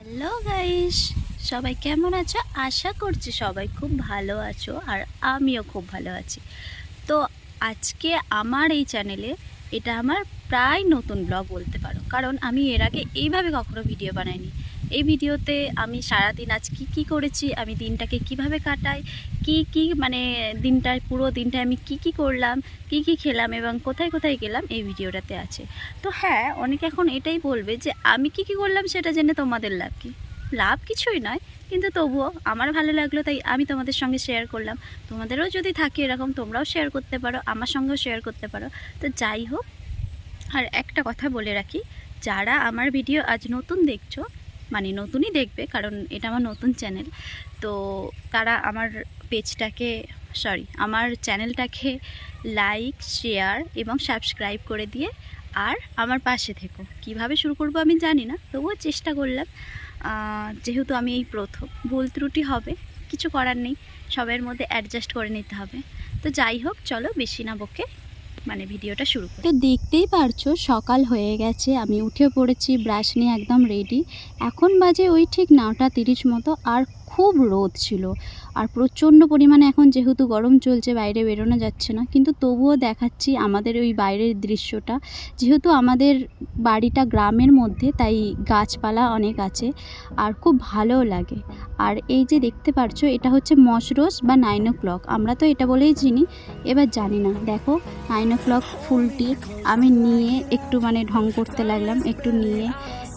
Hello guys সবাই কেমন আছো? আশা করছি সবাই খুব ভালো আছো আর আমিও খুব ভালো আছি। তো আজকে আমার এই চ্যানেলে এটা আমার প্রায় নতুন ব্লগ বলতে পারো। কারণ আমি এর আগে এইভাবে কখনো ভিডিও বানাইনি। এই ভিডিওতে আমি সারাদিন আজ কি কি করেছি, আমি দিনটাকে কীভাবে কাটাই, কি কি মানে দিনটার পুরো দিনটা আমি কি কি করলাম, কি কি খেলাম এবং কোথায় কোথায় গেলাম এই ভিডিওটাতে আছে। তো হ্যাঁ অনেকে এখন এটাই বলবে যে আমি কি কি করলাম সেটা জেনে তোমাদের লাভ কি? লাভ কিছুই নয়, কিন্তু তবুও আমার ভালো লাগল তাই আমি তোমাদের সঙ্গে শেয়ার করলাম। তোমাদেরও যদি থাকে এরকম, তোমরাও শেয়ার করতে পারো, আমার সঙ্গেও শেয়ার করতে পারো। তো যাই হোক, আর একটা কথা বলে রাখি, যারা আমার ভিডিও আজ নতুন দেখছ মানে নতুনই দেখবে, কারণ এটা আমার নতুন চ্যানেল তো তারা আমার পেজটাকে সরি আমার চ্যানেলটাকে লাইক শেয়ার এবং সাবস্ক্রাইব করে দিয়ে আর আমার পাশে থেকো। কীভাবে শুরু করব আমি জানি না, তবুও চেষ্টা করলাম। যেহেতু আমি এই প্রথম, ভুল ত্রুটি হবে, কিছু করার নেই। সবের মধ্যে অ্যাডজাস্ট করে নিতে হবে। তো যাই হোক, চলো বেশি না বকে। মানে ভিডিওটা শুরু তো দেখতেই পারছ, সকাল হয়ে গেছে, আমি উঠে পড়েছি ব্রাশ নিয়ে একদম রেডি এখন বাজে ওই ঠিক নটা তিরিশ মতো, আর খুব রোদ ছিল। আর প্রচণ্ড পরিমাণে এখন যেহেতু গরম চলছে, বাইরে বেরোনো যাচ্ছে না। কিন্তু তবুও দেখাচ্ছি আমাদের ওই বাইরের দৃশ্যটা। যেহেতু আমাদের বাড়িটা গ্রামের মধ্যে, তাই গাছপালা অনেক আছে আর খুব ভালোও লাগে। আর এই যে দেখতে পারছ, এটা হচ্ছে মশরোজ বা নাইন ও ক্লক। আমরা তো এটা বলেই চিনি, এবার জানি না। দেখো, নাইন ও ক্লক ফুলটি আমি নিয়ে একটু মানে ঢং করতে লাগলাম, একটু নিয়ে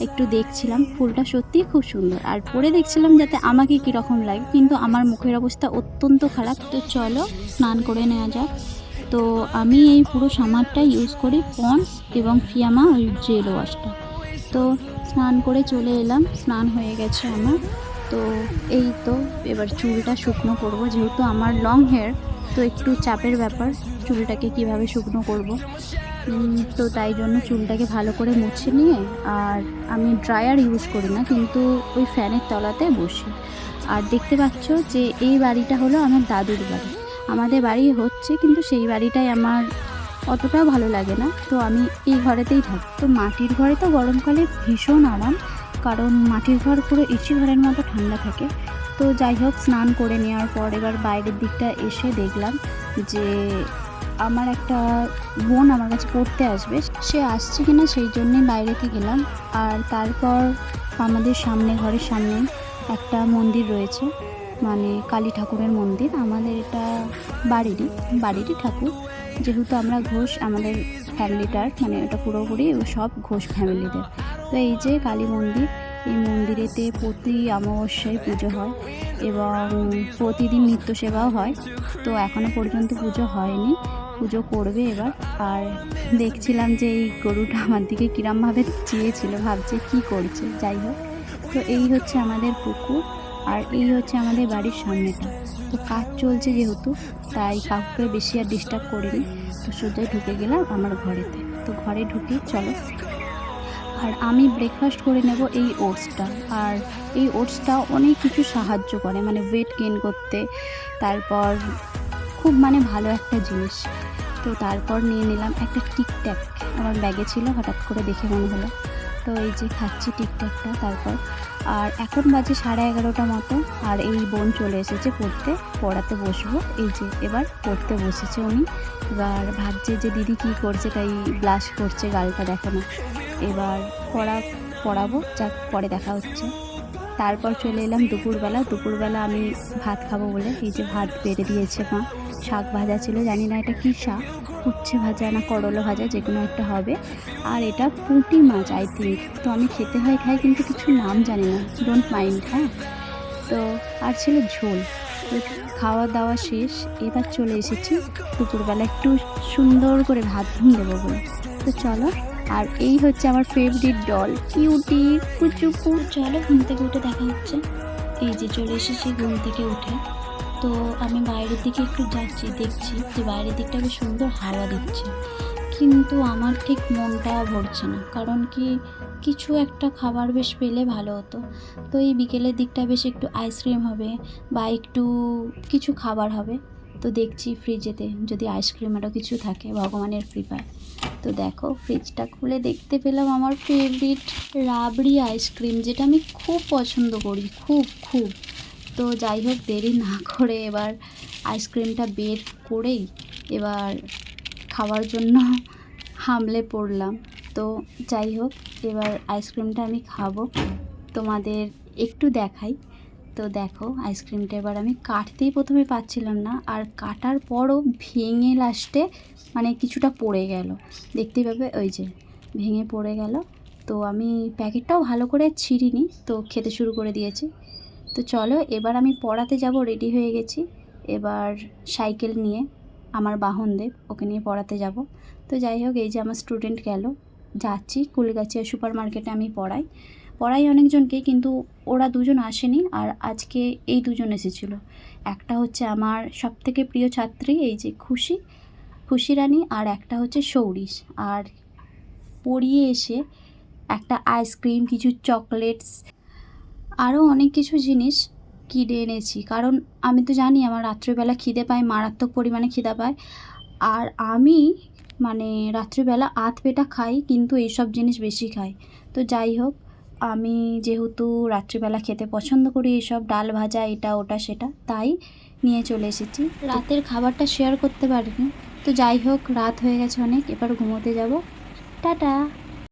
একটু দেখছিলাম। ফুলটা সত্যিই খুব সুন্দর। আর পরে দেখছিলাম যাতে আমাকে কীরকম লাগে কিন্তু আমার মুখের অবস্থা অত্যন্ত খারাপ। তো চলো, স্নান করে নেওয়া যাক। তো আমি এই পুরো সামারটা ইউজ করি পন্স এবং ফিয়ামা ওই জেল ওয়াশটা তো স্নান করে চলে এলাম। স্নান হয়ে গেছে আমার। তো এই তো, এবার চুলটা শুকনো করব। যেহেতু আমার লং হেয়ার তো একটু চাপের ব্যাপার, চুলটাকে কীভাবে শুকনো করব। তো তাই জন্য চুলটাকে ভালো করে মুছে নিয়ে, আর আমি ড্রায়ার ইউজ করি না, কিন্তু ওই ফ্যানের তলাতে বসি। আর দেখতে পাচ্ছ যে এই বাড়িটা হলো আমার দাদুর বাড়ি। আমাদের বাড়ি হচ্ছে কিন্তু সেই বাড়িটাই আমার অতটাও ভালো লাগে না। তো আমি এই ঘরেতেই থাকি। তো মাটির ঘরে তো গরমকালে ভীষণ আরাম, কারণ মাটির ঘর পুরো এসি ঘরের মতো ঠান্ডা থাকে। তো যাই হোক, স্নান করে নেওয়ার পর এবার বাইরের দিকটা এসে দেখলাম যে আমার একটা বোন আমার কাছে পড়তে আসবে। সে আসছে কিনা সেই জন্যই বাইরেতে গেলাম। আর তারপর আমাদের সামনে, ঘরের সামনে একটা মন্দির রয়েছে মানে কালী ঠাকুরের মন্দির। আমাদের এটা বাড়িরই বাড়িরই ঠাকুর। যেহেতু আমরা ঘোষ, আমাদের ফ্যামিলিটার মানে এটা পুরোপুরি সব ঘোষ ফ্যামিলিদের। তো এই যে কালী মন্দির, এই মন্দিরেতে প্রতি অমাবস্যায় পুজো হয় এবং প্রতিদিন নিত্য সেবাও হয়। তো এখনও পর্যন্ত পুজো হয়নি, পুজো করবে এবার। আর দেখছিলাম যে এই গরুটা আমার দিকে কিরমভাবে চেয়েছিল, ভাবছে কি করছে, যাই হোক। তো এই হচ্ছে আমাদের পুকুর আর এই হচ্ছে আমাদের বাড়ির সামনেটা। তো কাজ চলছে যেহেতু, তাই কাউকে বেশি আর ডিস্টার্ব করিনি। তো সোজাই ঢুকে গেলাম আমার ঘরেতে। তো ঘরে ঢুকি, চলো। আর আমি ব্রেকফাস্ট করে নেব এই ওটসটা আর এই ওটসটা অনেক কিছু সাহায্য করে মানে ওয়েট গেন করতে। তারপর খুব মানে ভালো একটা জিনিস। তো তারপর নিয়ে নিলাম একটা টিকট্যাক আমার ব্যাগে ছিল, হঠাৎ করে দেখে মনে হলো। তো এই যে খাচ্ছি টিকট্যাকটা তারপর। আর এখন বাজে সাড়ে এগারোটা মতো, আর এই বোন চলে এসেছে পড়তে, পড়াতে বসবো। এই যে, এবার পড়তে বসেছে উনি। এবার ভাবছে যে দিদি কী করছে, তাই ব্লাশ করছে গালটা দেখো না এবার পড়া, পড়াবো, যাক, পরে দেখা হচ্ছে। তারপর চলে এলাম দুপুরবেলা। দুপুরবেলা আমি ভাত খাব বলে, এই যে ভাত বেড়ে দিয়েছে মা। শাক ভাজা ছিল, জানি না এটা কী শাক। উচ্ছে ভাজা না করল ভাজা, যে কোনো একটা হবে। আর এটা পুঁটি মাছ আই থিঙ্ক তো আমি খেতে হয়, খাই, কিন্তু কিছু নাম জানি না। ডোন্ট মাইন্ড হ্যাঁ? তো আর ছিল ঝোল। তো খাওয়া দাওয়া শেষ, এবার চলে এসেছি দুপুরবেলা একটু সুন্দর করে ভাত ঘুম দেবো বলে তো চলো, আর এই হচ্ছে আমার ফেভারিট ডল কিউটি কুচুকু। চলো, ঘুম থেকে উঠে দেখা হচ্ছে। এই যে চলে এসেছি, ঘুম থেকে উঠে। তো আমি বাইরের দিকে একটু যাচ্ছি, দেখছি যে বাইরের দিকটা বেশ সুন্দর হাওয়া দিচ্ছে। কিন্তু আমার ঠিক মনটা ভরছে না, কারণ কি কিছু একটা খাবার বেশ পেলে ভালো হতো। তো এই বিকেলের দিকটা বেশ একটু আইসক্রিম হবে বা একটু কিছু খাবার হবে। তো দেখছি ফ্রিজেতে যদি আইসক্রিম আরও কিছু থাকে, ভগবানের কৃপায়। তো দেখো, ফ্রিজটা খুলে দেখতে পেলাম আমার ফেভারিট রাবড়ি আইসক্রিম, যেটা আমি খুব পছন্দ করি, খুব খুব। তো যাই হোক, দেরি না করে এবার আইসক্রিমটা বের করেই এবার খাওয়ার জন্য হামলে পড়লাম। তো যাই হোক, এবার আইসক্রিমটা আমি খাব। তোমাদের একটু দেখাই। তো দেখো আইসক্রিমটা এবার আমি কাটতেই প্রথমে পাচ্ছিলাম না, আর কাটার পরও ভেঙে লাস্টে মানে কিছুটা পড়ে গেল। দেখতেই পাবে, ওই যে ভেঙে পড়ে গেল। তো আমি প্যাকেটটাও ভালো করে ছিঁড়িনি, তো খেতে শুরু করে দিয়েছি। তো চলো, এবার আমি পড়াতে যাব রেডি হয়ে গেছি। এবার সাইকেল নিয়ে আমার বাহনদেব ওকে নিয়ে পড়াতে যাব। তো যাই হোক, এই যে আমার স্টুডেন্ট গেল। যাচ্ছি কুলগাছিয়া সুপার মার্কেটে আমি পড়াই। পড়াই অনেকজনকে, কিন্তু ওরা দুজন আসেনি, আর আজকে এই দুজন এসেছিল। একটা হচ্ছে আমার সবথেকে প্রিয় ছাত্রী, এই যে খুশি খুশি রানী, আর একটা হচ্ছে সৌরিশ। আর পড়িয়ে এসে একটা আইসক্রিম কিছু চকলেটস আরও অনেক কিছু জিনিস কিনে এনেছি। কারণ আমি তো জানি আমার রাত্রিবেলা খিদে পায়, মারাত্মক পরিমাণে খিদে পায়। আর আমি মানে রাত্রিবেলা আধ পেটা খাই, কিন্তু এইসব জিনিস বেশি খাই। তো যাই হোক, আমি যেহেতু রাত্রিবেলা খেতে পছন্দ করি এইসব, ডাল ভাজা, এটা, ওটা, সেটা, তাই নিয়ে চলে এসেছি। রাতের খাবারটা শেয়ার করতে পারিনি। তো যাই হোক, রাত হয়ে গেছে অনেক, এবার ঘুমোতে যাব। টাটা!